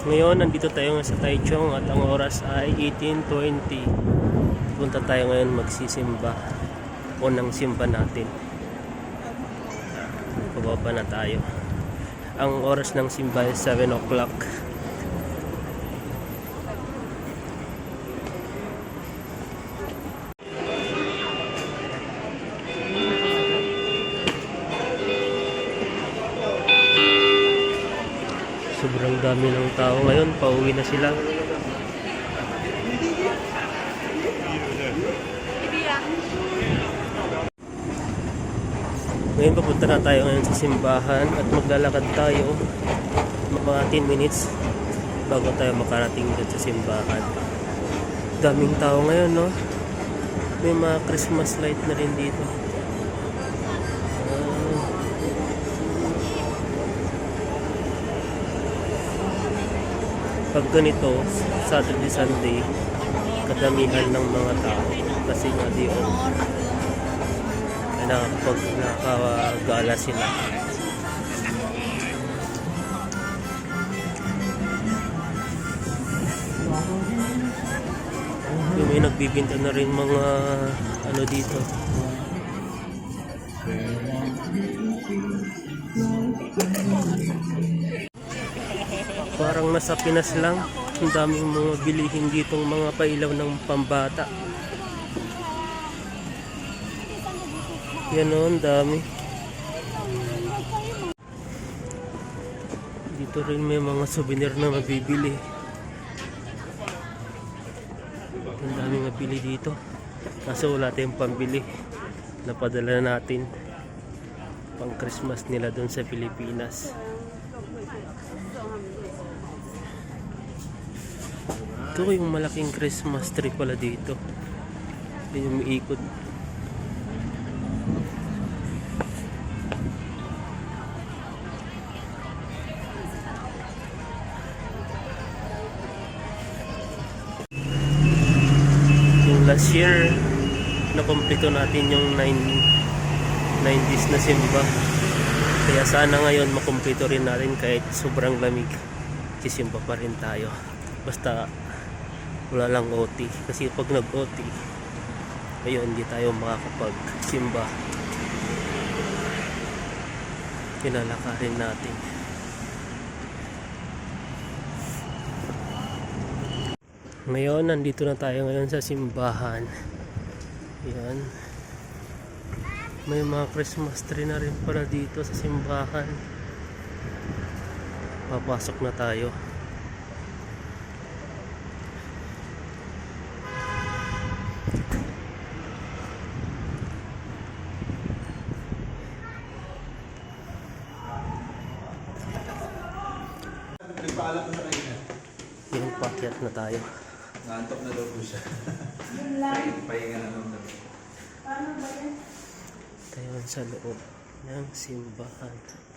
Ngayon, nandito tayo sa Taichung at ang oras ay 18.20. Punta tayo ngayon magsisimba. Unang simba natin. Pababa na tayo. Ang oras ng simba ay 7 o'clock. Sobrang dami ng tao ngayon. Pauwi na sila. Ngayon papunta na tayo ngayon sa simbahan at maglalakad tayo mga 10 minutes bago tayo makarating dyan sa simbahan. Daming tao ngayon, no? May mga Christmas light na rin dito. Pag ganito, Saturday, Sunday, kadamihan ng mga tao. Kasi nga di off. Ay nakapag nakagala sila. Yung may nagbibinta na rin mga ano dito. Parang nasa Pinas lang. Ang daming mga bilihin ditong mga pailaw ng pambata. Yan o, ang dami. Dito rin may mga souvenir na mabibili. Ang daming mabili dito. Kaso wala tayong pambili. Napadala natin pang Christmas nila doon sa Pilipinas. Ito yung malaking Christmas tree pala dito. Yun yung umiikot. Yung last year, nakompleto natin yung 9 90s na simba. Kaya sana ngayon makumpleto rin natin kahit sobrang lamig. Sisimba pa rin tayo. Basta wala lang OT. Kasi pag nag-OT, ayun, hindi tayo makakapag-simba. Kinalakarin natin. Ngayon, nandito na tayo ngayon sa simbahan. Yan. May mga Christmas tree na rin pala dito sa simbahan. Papasok na tayo. Nagpaalam ko sa kanya. Yung pakyat na tayo. Nantok na daw po siya. Pahinga na naman daw. Tayo sa loob ng simbahan.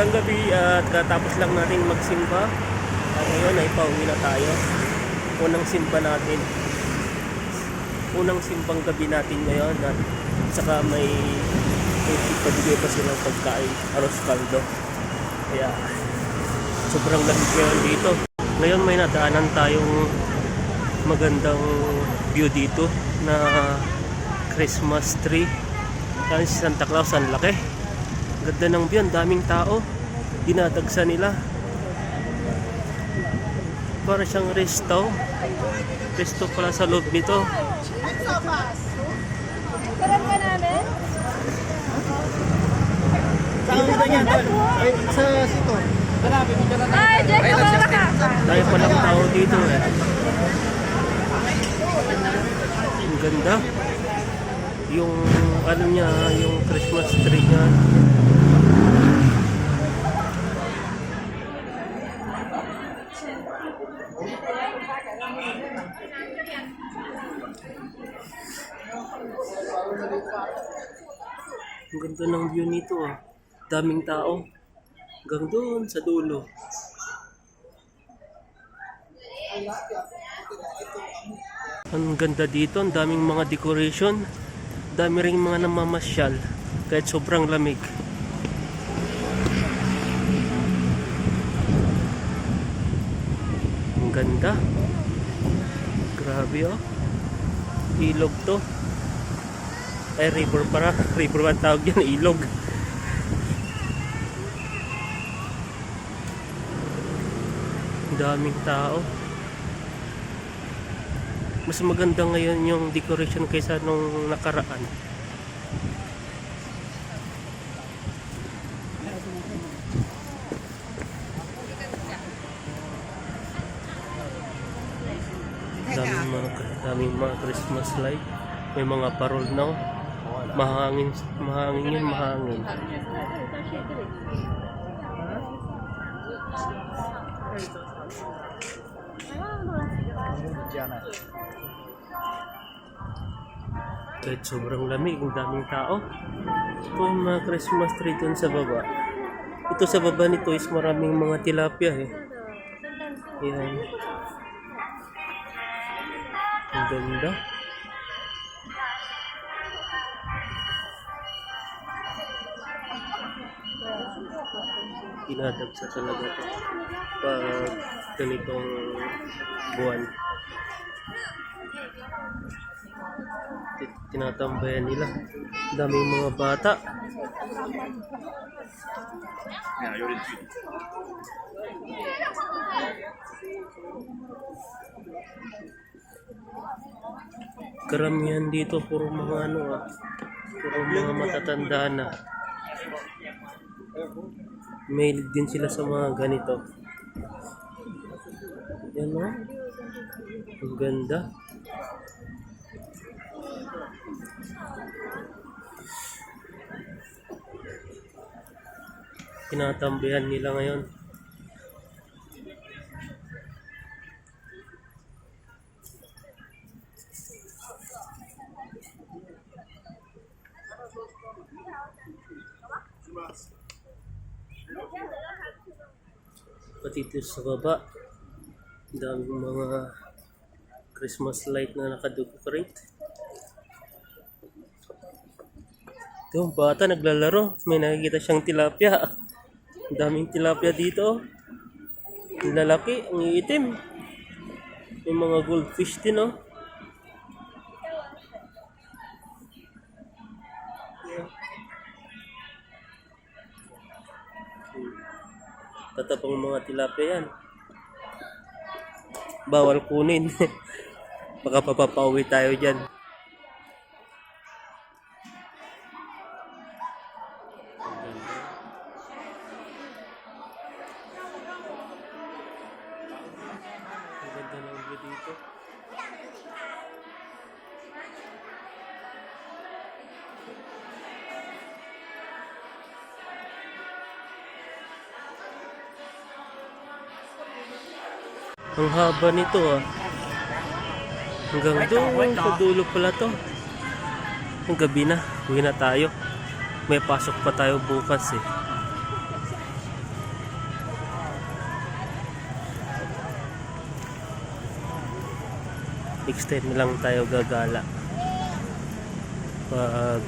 Magandang gabi at katapos lang natin magsimba. At ngayon ay pauwi na tayo. Unang simba natin. Unang simbang gabi natin ngayon at saka may pabigay pa silang pagkain, aros kaldo. Kaya sobrang lamig ngayon dito. Ngayon may nadaanan tayong magandang view dito na Christmas tree. Yan si Santa Claus, ang laki. Ganda ng view, daming tao. Dinadagsa nila. Para siyang resto. Resto pala sa loob nito. Karan ka namin? Saan dito niyan? Sa sito. Ay, Jack, kamara ka. Dahil palang tao dito eh. Ang ganda. Yung ano niya, yung Christmas tree niya. Ang ganda ng view nito ah. Daming tao. Hanggang doon sa dulo. Ang ganda dito. Ang daming mga decoration. Dami rin mga namamasyal. Kahit sobrang lamig. Ang ganda. Ang ganda. Grabe oh. Ilog to. Ay, river para. River ba tawag yan? Ilog. Daming tao. Mas maganda ngayon yung decoration kaysa nung nakaraan. Daming mga, daming mga Christmas light. May mga parol na. oh. Mahangin, mahangin yun, mahangin. Kahit sobrang lamig, ang daming tao. Ito yung mga Christmas tree dun sa baba. Ito sa baba nito is maraming mga tilapia eh. Yan. Ganda. Dinadagsa talaga ito pag ganitong buwan. Ti- Tinatambayan nila. Daming mga bata. Karamihan dito puro mga ano ah. Puro mga matatanda na. Mahilig din sila sa mga ganito. Yan o. Ang ganda. Tinatambayan nila ngayon. Pati dito sa baba, daming mga Christmas light na nakadecorate. Ito, yung bata naglalaro. May nakikita siyang tilapia. Daming tilapia dito. Ang lalaki, ang iitim. May mga goldfish din, oh. Mga tilapia yan. Bawal kunin. Baka papapauwi tayo dyan. Ang haba nito ah. Hanggang doon sa dulo pala to. Ang gabi na. Uwi na tayo. May pasok pa tayo bukas eh. Next time na lang tayo gagala. Pag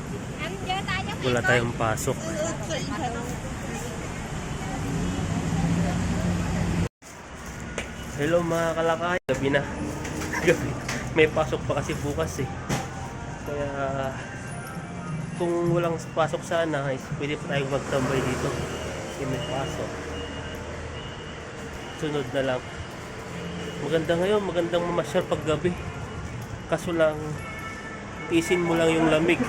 wala tayong pasok. Hello mga kalakay. Gabi na. Gabi. May pasok pa kasi bukas eh. Kaya kung walang pasok sana, is pwede pa tayong magtambay dito. Kasi may pasok. Sunod na lang. Maganda ngayon, magandang mamasyal pag gabi. Kaso lang, isin mo lang yung lamig.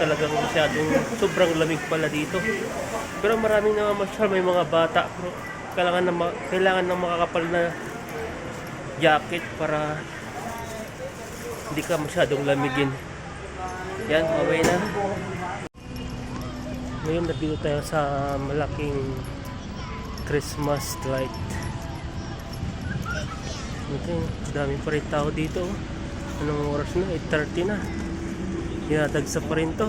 Talagang masyadong sobrang lamig pala dito. Pero maraming namamasyal, may mga bata. Pero kailangan ma- kailangan ng makakapal na jacket para hindi ka masyadong lamigin. Yan, okay na. Ngayon nandito tayo sa malaking Christmas light. Ito, dami pa rin tao dito. Anong oras na? 8.30 na. Dinadagsa pa rin to.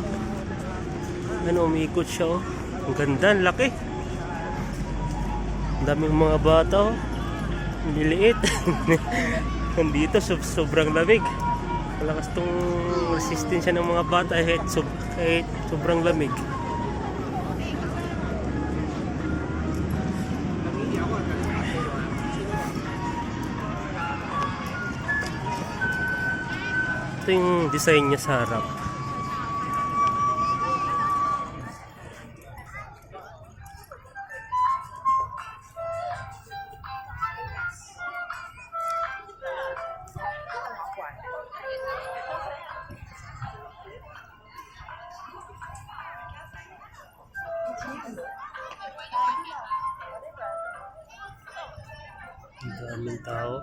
Ano, umiikot siya oh. Ang ganda, ang laki. Daming mga bata oh. Liliit. Nandito, sob sobrang lamig. Malakas tong resistensya ng mga bata eh, kahit, sob kahit sobrang lamig. Ito yung design niya sa harap. Ang daming tao.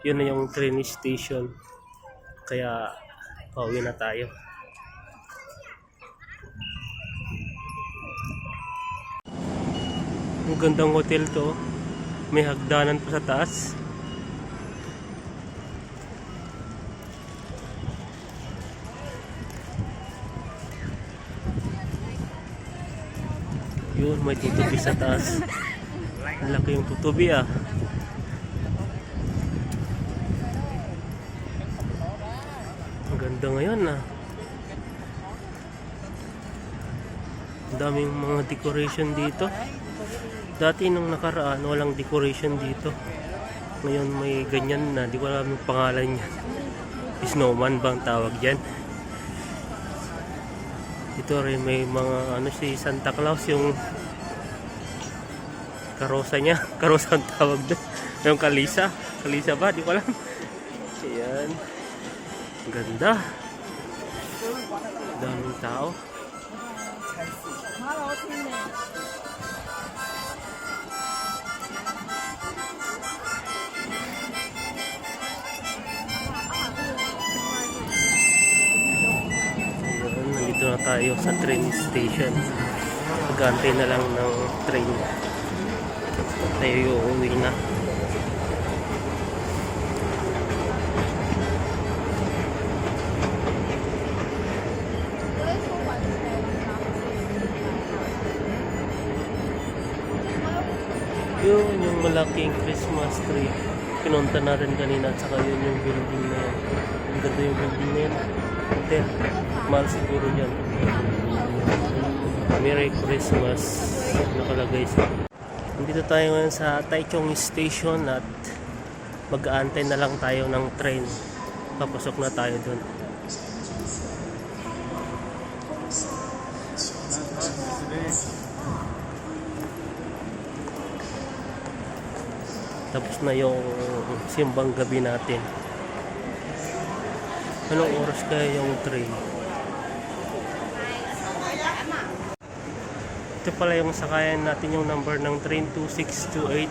Yun na yung train station. Kaya pauwi na tayo. Ang gandang hotel to. May hagdanan pa sa taas. Yun, may tutubi sa taas. Ang laki yung tutubi ah. Ang ganda ngayon ah. Ang daming mga decoration dito. Dati nung nakaraan, walang decoration dito. Ngayon may ganyan na, di ko alam yung pangalan niya. Snowman bang tawag dyan? Ito rin may mga ano si Santa Claus yung karosa niya. Karosa ang tawag doon. Yung kalisa. Kalisa ba? Di ko alam. Ayan. Ganda. Daming tao. Ayun, tayo sa train station. Magantay na lang ng train. Tayo uuwi na. Yun, yung malaking Christmas tree. Pinunta na rin kanina at saka yun yung building na yan. Ang ganda yung building na yan. Hotel. Mahal siguro yan. Merry Christmas. Nakalagay sa... Nandito tayo ngayon sa Taichung Station at mag-aantay na lang tayo ng train. Papasok na tayo doon. Tapos na yung simbang gabi natin. Anong oras kaya yung train? Ito pala yung sakayan natin yung number ng train 2628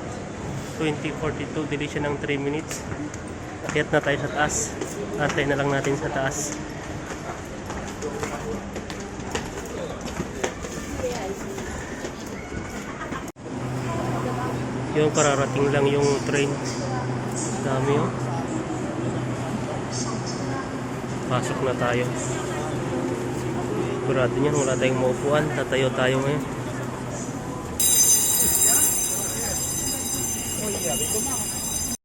2042 delay siya ng 3 minutes. Akyat na tayo sa taas. Antay na lang natin sa taas. Yung kararating lang yung train. Dami oh. Pasok na tayo. Sigurado niyan wala tayong maupuan. Tatayo tayo ngayon Sabi ko,